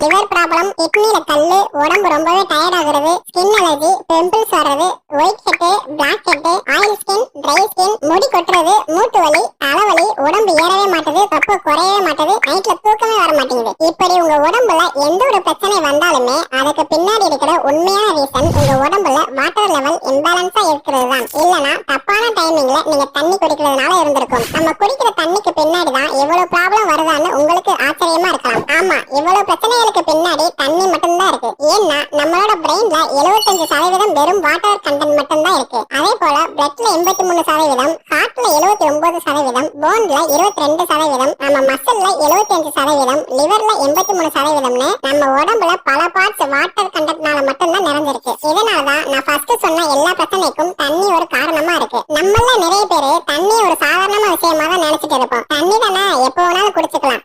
Liver problem கிட்னில கல்லு உடம்பு ரொம்பவே டயர்ட் ஆகுறது ஸ்கின் அலர்ஜி பிம்பிள்ஸ் வர்றது white head black head oil skin dry skin முடி கொட்டுறது மூட்டு வலி தலைவலி உடம்பு ஏறவே மாட்டுது தொப்பை குறையவே மாட்டுது நைட்ல தூக்கமே வர மாட்டேங்குது. இப்படி உங்க உடம்புல எந்த ஒரு பிரச்சனை வந்தாலுமே அதுக்கு பின்னாடி இருக்கிற உண்மையான ரீசன் உங்க உடம்புல வாட்டர் லெவல் இம்பேலன்ஸா இருக்கிறது தான். இல்லனா தப்பான டைமிங்ல நீங்க தண்ணி குடிக்கிறதுனால இருந்திருக்கும். நம்ம குடிக்கிற தண்ணிக்கு பின்னாடி தான் இவ்வளவு ப்ராப்ளம் வருதான்னு உங்களுக்கு ஆச்சரியமா இருக்கலாம். ஆமா இவ்வளவு பிரச்சனைகளுக்கு பின்னாடி தண்ணி மட்டும்தான் இருக்கு. ஏன்னா நம்மளோட பிரெயின்ல 75% சதவீதம் வெறும் வாட்டர் கண்டென்ட் மட்டும்தான் இருக்கு. அதே போல பிளட்ல எண்பத்தி மூணு சதவீதம் ஹார்ட்ல எழுபத்தி ஒன்பது சதவீதம் போன்ல இருபத்தி ரெண்டு சதவீதம் நம்ம மசில்ல எழுபத்தி அஞ்சு சதவீதம் லிவர்ல எண்பத்தி மூணு சதவீதம்னு நம்ம உடம்புல பல பார்ட்ஸ் வாட்டர் கண்டென்ட்னால மட்டும்தான் நிறைஞ்சிருக்கு. இதனாலதான் நான் ஃபர்ஸ்ட் சொன்ன எல்லா பிரச்சனைக்கும் தண்ணி ஒரு காரணமா இருக்கு. நம்மள நிறைய பேரு தண்ணி ஒரு சாதாரண விஷயமா தான் நினைச்சிட்டு இருப்போம். தண்ணி தானே எப்போ வேணாலும் குடிச்சுக்கலாம்.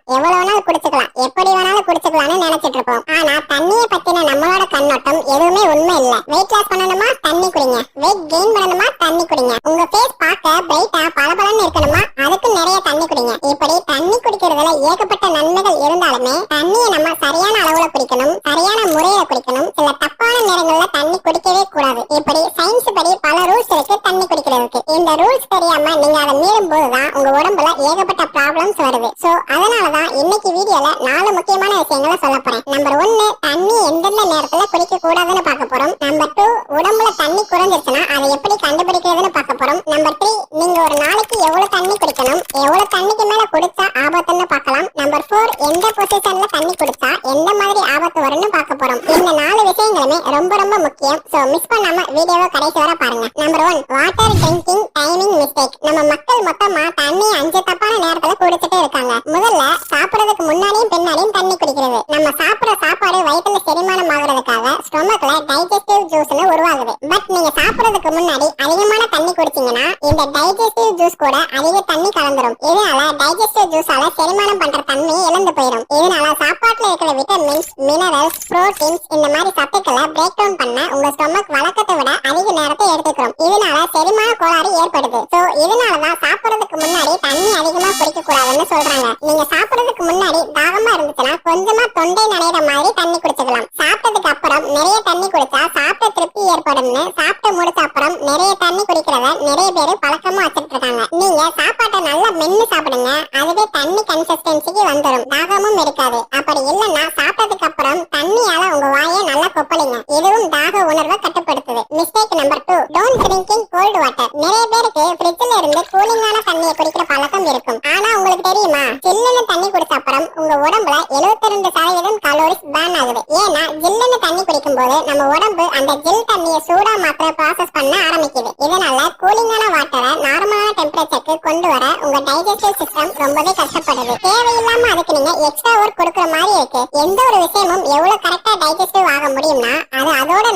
குடிச்சுக்கலாம். எப்படி வேணாலும் குடிச்சுக்கலாம்னு நினைச்சிட்டு இருப்போம் ஆனா தண்ணியை பத்தின நம்மளோட கண்ணோட்டம் எதுவுமே உண்மை இல்ல. வெயிட் லாஸ் பண்ணணுமா? தண்ணி குடிங்க. வெயிட் கெயின் பண்ணணுமா? தண்ணி குடிங்க. உங்க ஃபேஸ் பார்க்க பிரைட்டா பளபளன்னு இருக்கணுமா? அதுக்கு நிறைய தண்ணி குடிங்க. இப்படி தண்ணி குடிக்கிறதுல ஏகப்பட்ட நன்மைகள் இருந்தாலுமே தண்ணியை நம்ம சரியான அளவுல குடிக்கணும் சரியான முறையில குடிக்கணும். சில தப்பான நேரங்கள்ல தண்ணி குடிக்கவே கூடாது. இப்படி சயின்ஸ் படி பல ரூல்ஸ் இருக்கு தண்ணி குடிக்கிறதுக்கு இந்த ரூல்ஸ் தெரியாம நீங்க அதை மீறும் போதுதான் உங்க உடம்புல ஏகப்பட்ட ப்ராப்ளம்ஸ் வருது. சோ அதனாலதான் இன்னைக்கு வீடியோல நாலு முக்கியமான விஷயங்களை சொல்ல போறேன். நம்பர் ஒன்னு தண்ணி எந்தெந்த நேரத்துல குடிக்க கூடாதுன்னு பார்க்க போறோம். நம்பர் டூ உடம்புல தண்ணி குறைஞ்சிருச்சுன்னா அதை எப்படி கண்டுபிடிக்கிறதுன்னு பார்க்க போறோம். நம்பர் த்ரீ நீங்க ஒரு நாளைக்கு எவ்வளவு தண்ணி குடிக்கணும்? எவ்வளவு தண்ணிக்கு மேல குடிச்சா ஆபத்துன்னு பார்க்கலாம். நம்பர் ஃபோர் எந்த பொசிஷன்ல தண்ணி குடிச்சா எந்த மாதிரி ஆபத்து வரும்னு பார்க்க போறோம். இந்த நாலு விஷயங்களுமே ரொம்ப ரொம்ப முக்கியம். சோ மிஸ் பண்ணாம வீடியோவை கடைசி வர பாருங்க. Number one water drinking timing mistake நம்ம மக்கள் மொத்தமா தண்ணி அஞ்சு தப்பான நேரத்துல குடிச்சிட்டே இருக்காங்க. முதல்ல சாப்பிடறதுக்கு முன்னாடியும் பின்னாடியும் தண்ணி குடிக்கிறது. நம்ம சாப்பிடுற சாப்பாடு வயிற்றுல செரிமானம் ஆகுறதுக்காக ஸ்டொமக்ல டைஜஸ்டிவ் ஜூஸ்னு உருவாகுது. பட் நீங்க சாப்பிடுறதுக்கு முன்னாடி அதிகமான தண்ணி குடிச்சீங்கன்னா இந்த டைஜஸ்டிவ் ஜூஸ் கூட அதிக தண்ணி கலந்துரும். இதனால டைஜஸ்டிவ் ஜூஸால செரிமானம் பண்ற தன்மையை இழந்து போயிடும் இதனால சாப்பாட்டுல இருக்கிற விட்டமின்ஸ் மினரல்ஸ் ப்ரோட்டீன்ஸ் இந்த மாதிரி சத்துக்களை பிரேக் டவுன் பண்ண உங்க ஸ்டொமக் வழக்கத்தை விட அதிக நேரத்தை எடுத்துக்கிறோம். இதனால செரிமான கோளாறு ஏற்படுது. சோ இதனாலதான் சாப்பிடுறதுக்கு முன்னாடி தண்ணி அதிகமா குடிக்க கூடாதுன்னு சொல்றாங்க. நீங்க சாப்பிடுறதுக்கு முன்னாடி தாகமா இருந்துச்சுன்னா கொஞ்சமா தொண்டை நனையிற மாதிரி தண்ணி குடிச்சுக்கலாம். சாப்பிட்டதுக்கு அப்புறம் நிறைய தண்ணி குடிச்சா சாப்பிட்ட திருப்தி ஏற்படும்னு சாப்பிட்டு முடிச்ச அப்புறம் நிறைய தண்ணி குடிக்கிறத நிறைய பேர் பழக்கமா வச்சுட்டு இருக்காங்க நீங்க சாப்பாட்டை நல்லா மென்னு சாப்பிடுங்க. அதுவே தண்ணி கன்சிஸ்டன்சிக்கு வந்துடும் தாகமும் இருக்காது. அப்படி இல்லைன்னா சாப்பிட்டதுக்கு அப்புறம் தண்ணியால உங்க வாயை நல்லா கொப்பளிங்க. இதுவும் தாக உணர்வை கட்டுப்படுத்துது. Mistake number two don't drinking cold water நிறைய பேருக்கு ஃப்ரிட்ஜ்ல இருந்து கூலிங்கான தண்ணியை குடிக்கிற பழக்கம் இருக்கும். ஆனா உங்களுக்கு தெரியுமா? சில்லுன்னு தண்ணி குடிச்ச அப்புறம் உங்க உடம்புல 72% சதவீதம் கலோரிஸ் பேர்ன் ஆகுது ஏன்னா ஜில்லுன்னு தண்ணி குடிக்கும் போது நம்ம உடம்பு அந்த ஜெல் தண்ணியை சூடா மாத்திர ப்ராசஸ் பண்ண ஆரம்பிக்குது. இதனால கூலிங்கான வாட்டரை நார்மலான டெம்பரேச்சருக்கு கொண்டு வர உங்க டைஜஸ்டிவ் சிஸ்டம் ரொம்பவே கஷ்டப்படுது. தேவையில்லாம அதுக்கு நீங்க எக்ஸ்ட்ரா ஒர்க் கொடுக்குற மாதிரி இருக்கு. எந்த ஒரு விஷயமும் எவ்வளவு கரெக்டா டைஜஸ்டிவ் ஆக முடியும்னா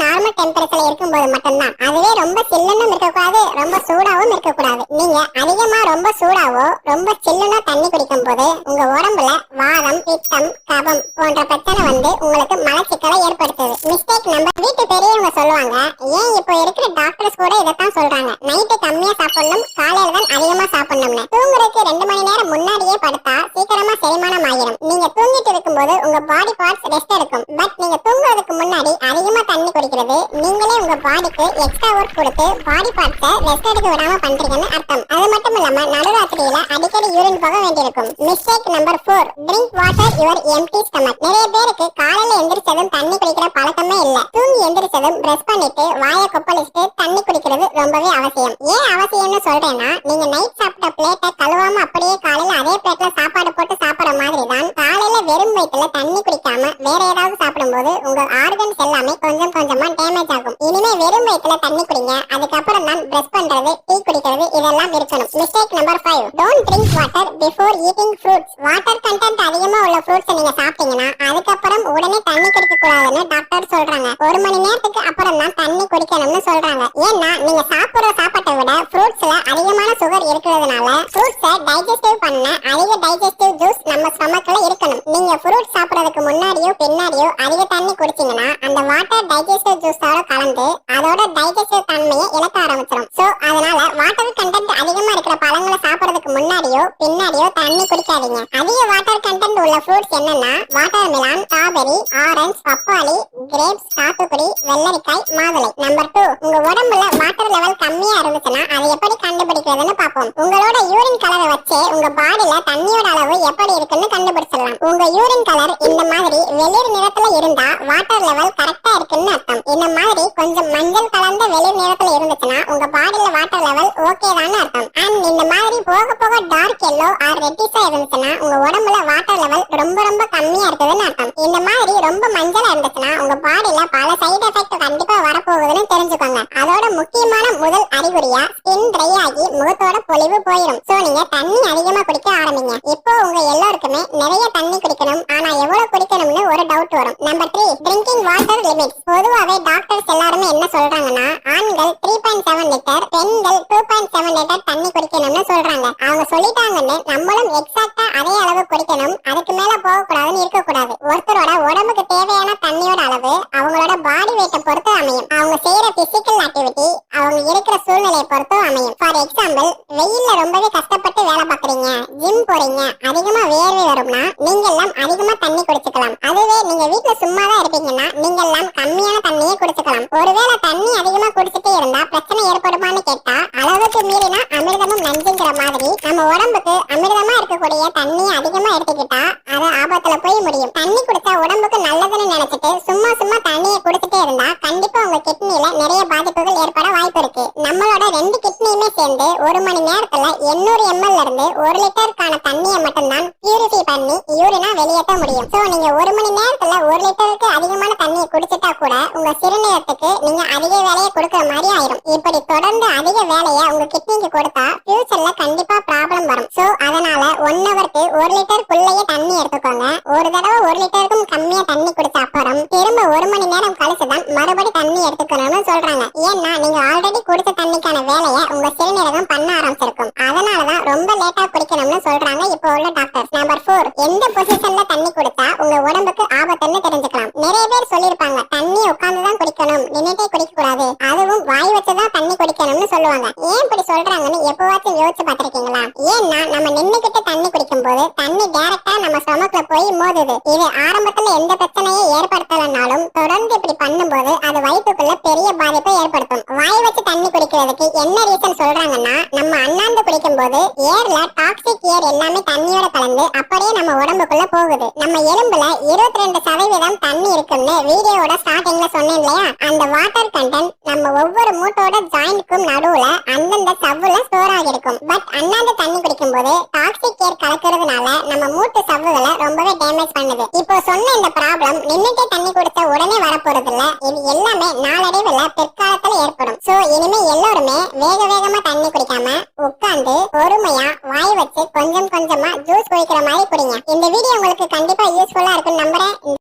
நார்மல் டெம்பரேச்சர்ல இருக்கும்போது மட்டும்தான். அதுவே ரொம்ப சில்லுன்னு இருக்கக்கூடாது ரொம்ப சூடாவும் இருக்கக்கூடாது. நீங்க அதிகமா ரொம்ப சூடாவோ ரொம்ப சில்லுனா தண்ணி குடிக்கும் போது உங்க உடம்புல வாதம் பித்தம் கபம் போன்ற பிரச்சனை வந்து உங்களுக்கு மலச்சிக்கலை ஏற்படுத்துது. மிஸ்டேக் நம்பர் வீட்டு பெரியவங்க சொல்லுவாங்க ஏன் இப்போ இருக்கிற டாக்டர்ஸ் கூட இதைத்தான் சொல்றாங்க. நைட்டு கம்மியா சாப்பிடணும் காலையில தான் அதிகமா சாப்பிடணும்னு. தூங்குறதுக்கு ரெண்டு மணி நேரம் முன்னாடியே படுத்தா சீக்கிரமா செரிமானம் ஆகிரும் நீங்க தூங்கிட்டு இருக்கும்போது உங்க பாடி பார்ட்ஸ் ரெஸ்ட் எடுக்கும். பட் நீங்க தூங்குறதுக்கு முன்னாடி அதிகமா தண்ணி இருக்கிறது. நீங்களே உங்க பாடிக்கு எக்ஸ்ட்ரா ஒர்க் கொடுத்து பாடி பார்ட்ஸை ரெஸ்ட் எடுக்க விடாம பண்றீங்கன்னு அர்த்தம். அது மட்டும் இல்லாம நடுராத்திரியில அடிக்கடி யூரின் போக வேண்டியிருக்கும். Mistake number four drink water your empty stomach நிறைய பேருக்கு காலையில எந்திரிச்சதும் தண்ணி குடிக்கிற பழக்கமே இல்ல. தூங்கி எந்திரிச்சதும் பிரஷ் பண்ணிட்டு வாயை கொப்பளிச்சுட்டு தண்ணி குடிக்கிறது ரொம்பவே அவசியம். ஏன் அவசியம்னு சொல்றேன்னா நீங்க நைட் சாப்பிட்ட பிளேட்டை கழுவாம அப்படியே காலையில அதே பிளேட்ல சாப்பிட்டு வெறும் வயிற்றுல தண்ணி குடிக்காம வேற ஏதாவது சாப்பிடும்போது உங்க ஆர்கன்ஸ் எல்லாமே கொஞ்சம் கொஞ்சமா டேமேஜ் ஆகும். இனிமே வெறும் வயிற்றுல தண்ணி குடிங்க. அதுக்கப்புறம் தான் பிரஷ் பண்றது டீ குடிக்கிறது இதெல்லாம் இருக்கணும். Mistake number five don't drink water before eating fruits water content அதிகமா உள்ள ஃப்ரூட்ஸ் நீங்க சாப்பிட்டீங்கன்னா அதுக்கப்புறம் உடனே தண்ணி குடிக்க கூடாதுன்னு டாக்டர் சொல்றாங்க. ஒரு மணி நேரத்துக்கு அப்புறம் தான் தண்ணி குடிக்கணும்னு சொல்றாங்க. ஏன்னா நீங்க சாப்பிட்டு சுகர் இருக்கிறதுனால ஃப்ரூட்ஸை டைஜஸ்டிவ் பண்ண அதிக டைஜஸ்டிவ் ஜூஸ் நம்ம ஸ்டொமக்ல இருக்கணும். நீங்க ஃப்ரூட்ஸ சாப்பிடறதுக்கு முன்னாடியோ பின்னாடியோ அதிக தண்ணி குடிச்சீங்கன்னா அந்த வாட்டர் டைஜஸ்டிவ் ஜூஸோட கலந்து அதோட டைஜஸ்டிவ் தன்மையை இழக்க ஆரம்பிச்சிடும் சோ அதனால வாட்டர் கண்டென்ட் அதிகமா இருக்கிற பழங்களை முன்னாடியோ பின்னாடியோ தண்ணி குடிக்காதீங்க. அதிக வாட்டர் கண்டென்ட் உள்ள ஃப்ரூட்ஸ் என்னன்னா வாட்டர் மிலான் ஸ்ட்ராபெரி ஆரஞ்சு பப்பாளி கிரேப்ஸ் சாத்துக்குடி வெள்ளரிக்காய் மாதுளை. நம்பர் டூ உங்க உடம்புல வாட்டர் லெவல் கம்மியா இருந்துச்சுன்னா அதை எப்படி கண்டுபிடிக்கிறதுன்னு பார்ப்போம். உங்களோட யூரின் கலரை வச்சு உங்க பாடியில தண்ணியோட அளவு எப்படி இருக்குன்னு கண்டுபிடிச்சிடலாம். உங்க யூரின் கலர் இந்த மாதிரி வெளிர் நிறத்துல இருந்தா வாட்டர் லெவல் கரெக்டா இருக்குன்னு அர்த்தம். இந்த மாதிரி கொஞ்சம் மஞ்சள் கலந்த வெளிர் நிறத்துல இருந்துச்சுன்னா உங்க பாடியில வாட்டர் லெவல் ஓகே தான் அர்த்தம். அண்ட் இந்த மாதிரி போக போக டார்க் எல்லோ ஆர் ரெட்டிஸா இருந்துச்சுன்னா உங்க உடம்புல வாட்டர் லெவல் ரொம்ப ரொம்ப கம்மியா இருக்குதுன்னு அர்த்தம். இந்த மாதிரி ரொம்ப மஞ்சளா இருந்துச்சுன்னா உங்க பாடியில பல சைடு எஃபெக்ட் கண்டிப்பா வரப்போகுதுன்னு தெரிஞ்சுக்கோங்க. அதோட முக்கியமான முதல் அறிகுறியா ஸ்கின் ட்ரை ஆகி முகத்தோட பொலிவு போயிடும் சோ நீங்க தண்ணி அதிகமா குடிக்க ஆரம்பிங்க. இப்போ உங்க எல்லாருக்குமே நிறைய தண்ணி குடிக்கணும் ஆனா எவ்வளவு குடிக்கணும்னு ஒரு டவுட் வரும் number three drinking water limits பொதுவாவே டாக்டர்ஸ் எல்லாருமே என்ன சொல்றாங்கன்னா ஆண்கள் த்ரீ பாயிண்ட் செவன் லிட்டர் பெண்கள் டூ பாயிண்ட் செவன் லிட்டர் தண்ணி குடிக்கணும்னு சொல்றாங்க அவங்க சொல்லிட்டாங்கன்னு நம்மளும் எக்ஸாக்டா அதே அளவு குடிக்கணும். அதுக்கு மேல போக கூடாதுன்னு இருக்க கூடாது ஒருத்தரோட உடம்புக்கு தேவையான தண்ணியோட அளவு அவங்களோட பாடி வெயிட்டை பொறுத்து அமையும். அவங்க செய்யற பிசிக்கல் ஆக்டிவிட்டி அவங்க இருக்கிற சூழ்நிலையை பொறுத்து அமையும். ஃபார் எக்ஸாம்பிள் வெயில்ல ரொம்பவே கஷ்டப்பட்டு வேலை பாக்குறீங்க ஜிம் போறீங்க அதிகமா வேர்வை வரும்னா நீங்க எல்லாம் அதிகமா தண்ணி குடிச்சுக்கலாம். அதுவே நீங்க வீட்டுல சும்மா தான் இருப்பீங்கன்னா நீங்க எல்லாம் கம்மியான தண்ணியை குடிச்சுக்கலாம். ஒருவேளை தண்ணி அதிகமா குடிச்சிட்டே இருந்தா பிரச்சனை ஏற்படுமான்னு கேட்டா அளவுக்கு மீறினா அமிர்தமும் நஞ்சுங்கிற மாதிரி நம்ம உடம்புக்கு அமிர்தமா இருக்கக்கூடிய தண்ணி அதிகமா எடுத்துக்கிட்டா அது ஆபத்துல போய் முடியும். தண்ணி குடிச்சா உடம்புக்கு நல்லதுன்னு நினைச்சிட்டு சும்மா சும்மா தண்ணியை குடிச்சிட்டே இருந்தா கண்டிப்பா உங்க கிட்னில நிறைய பாதிப்புகள் ஏற்பட வாய்ப்பு இருக்கு. நம்மளோட ரெண்டு கிட்னியுமே சேர்ந்து ஒரு மணி நேரத்துல எண்ணூறு எம்எல் இருந்து ஒரு லிட்டருக்கான தண்ணியை மட்டும்தான் பியூரிஃபை பண்ணி யூரினா வெளியேற்ற முடியும். சோ நீங்க ஒரு மணி நேரத்துல ஒரு லிட்டருக்கு அதிகமான தண்ணியை குடிச்சிட்டா கூட உங்க சிறுநீரத்துக்கு நீங்க அதிக வேலையை கொடுக்கிற மாதிரி ஆயிரும். இப்படி தொடர்ந்து அதிக வேலையை உங்க கிட்னிக்கு கொடுத்தா ஃபியூச்சர்ல கண்டிப்பா ப்ராப்ளம் வரும். சோ அதனால ஒன் ஹவருக்கு ஒரு லிட்டர் லிட்டருக்குள்ளேயே தண்ணி எடுத்துக்கோங்க. ஒரு தடவை ஒரு லிட்டருக்கும் கம்மியா தண்ணி குடிச்ச அப்புறம் திரும்ப ஒரு மணி நேரம் கழிச்சுதான் மறுபடி தண்ணி எடுத்துக்கணும்னு சொல்றாங்க. ஏன்னா நீங்க ஆல்ரெடி குடிச்ச தண்ணிக்கான வேலையை உங்க சிறுநீரகம் பண்ண ஆரம்பிச்சிருக்கும். அதனாலதான் ரொம்ப லேட்டா குடிக்கணும்னு சொல்றாங்க இப்போ உள்ள டாக்டர் நம்பர் ஃபோர் எந்த பொசிஷன்ல தண்ணி குடிச்சு உங்க உடம்புக்கு ஆபத்துன்னு தெரிஞ்சுக்கலாம் நிறைய பேர் சொல்லிருப்பாங்க தண்ணி உட்கார்ந்து தான் குடிக்கணும் நின்னுட்டே குடிக்க கூடாது அதுவும் வாய் வச்சுதான் தண்ணி குடிக்கணும்னு சொல்லுவாங்க ஏன் இப்படி சொல்றாங்கன்னு எப்பவாச்சும் யோசிச்சு பார்த்திருக்கீங்களா ஏன்னா நம்ம நின்னுகிட்டு தண்ணி குடிக்கும் போது தண்ணி டைரக்டா நம்ம ஸ்டொமக்ல போய் இது ஆரம்பத்துல எந்த பிரச்சனையும் ஏற்படுத்தலனாலும் தொடர்ந்து இப்படி பண்ணும்போது அது வயிற்றுக்குள்ள பெரிய பாதிப்பை ஏற்படுத்தும். வாய் வச்சு தண்ணி குடிக்கிறதுக்கு என்ன ரீசன் சொல்றாங்கன்னா நம்ம அண்ணாந்து குடிக்கும் போது ஏர்ல டாக்ஸிக் ஏர் எல்லாமே தண்ணியோட கலந்து அப்படியே நம்ம உடம்புக்குள்ள போகுது. நம்ம எலும்புல இருபத்தி ரெண்டு சதவீதம் தண்ணி இருக்குன்னு வீடியோட ஸ்டார்டிங்ல சொன்னேன் இல்லையா? அந்த வாட்டர் கண்டென்ட் நம்ம ஒவ்வொரு மூட்டோட ஜாயிண்ட்க்கும் நடுவுல அந்தந்த சவ்வுல ஸ்டோர் ஆகிருக்கும் பட் அண்ணாந்து தண்ணி குடிக்கும் போது டாக்ஸிக் ஏர் கலக்கிறதுனால நம்ம மூட்டு சவ்வுகளை ரொம்பவே டேமேஜ் பண்ணுது. இப்போ சொன்ன இந்த ப்ராப்ளம் நின்னுட்டே தண்ணி குடிச்ச உடனே வரப்போறது இல்ல இது எல்லாமே நாளடைவுல பிற்காலத்துல ஏற்படும். சோ இனிமே எல்லாருமே வேக வேகமா தண்ணி குடிக்காம உட்கார்ந்து பொறுமையா வாய் வச்சு கொஞ்சம் கொஞ்சமா ஜூஸ் குடிக்கிற மாதிரி குடிங்க. இந்த வீடியோ உங்களுக்கு கண்டிப்பா யூஸ்ஃபுல்லா இருக்கும்னு நம்புறேன்.